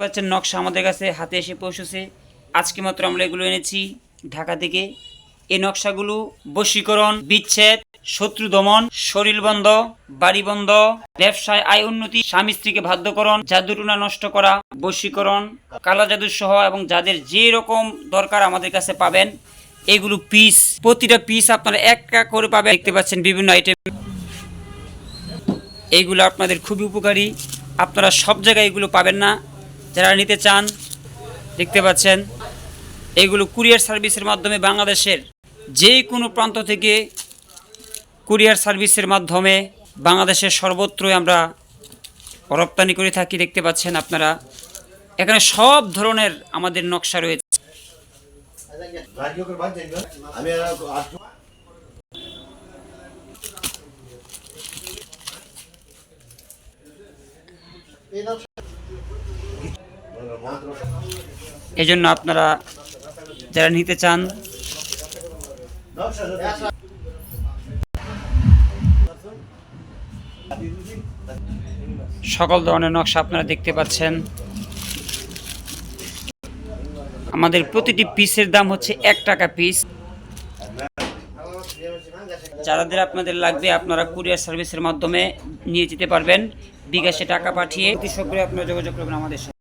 পাচ্ছেন নকশা আমাদের কাছে হাতে এসে পৌঁছেছে। আজকে মাত্র আমরা এগুলো এনেছি ঢাকা থেকে। এই নকশাগুলো বশীকরণ, বিচ্ছেদ, শত্রু দমন, শরীর বন্ধ, বাড়ি বন্ধ, ব্যবসায় আয় উন্নতি, স্বামী স্ত্রীকে বাধ্যকরণ জাদুটুনা নষ্ট করা, বশীকরণ, কালা জাদু সহ এবং যাদের যে রকম দরকার আমাদের কাছে পাবেন, এগুলো পিস প্রতিটা পিস আপনারা এক করে পাবেন। দেখতে পাচ্ছেন বিভিন্ন আইটেম এইগুলো আপনাদের খুবই উপকারী। আপনারা সব জায়গায় এগুলো পাবেন না। যারা নিতে চান, দেখতে পাচ্ছেন, এগুলো কুরিয়ার সার্ভিসের মাধ্যমে বাংলাদেশের যে কোনো প্রান্ত থেকে কুরিয়ার সার্ভিসের মাধ্যমে বাংলাদেশের সর্বত্রই আমরা রপ্তানি করে থাকি, দেখতে পাচ্ছেন আপনারা। এখানে সব ধরনের আমাদের নকশা রয়েছে। এজন্য আপনারা যারা নিতে চান, সকল ধরনের নকশা আপনারা দেখতে পাচ্ছেন। আমাদের প্রতিটি পিসের দাম হচ্ছে এক টাকা পিস। যাদের আপনাদের লাগবে, আপনারা কুরিয়ার সার্ভিসের মাধ্যমে নিয়ে যেতে পারবেন। বিকাশে টাকা পাঠিয়ে অতি শীঘ্রই আপনারা যোগাযোগ করবেন আমাদের সাথে।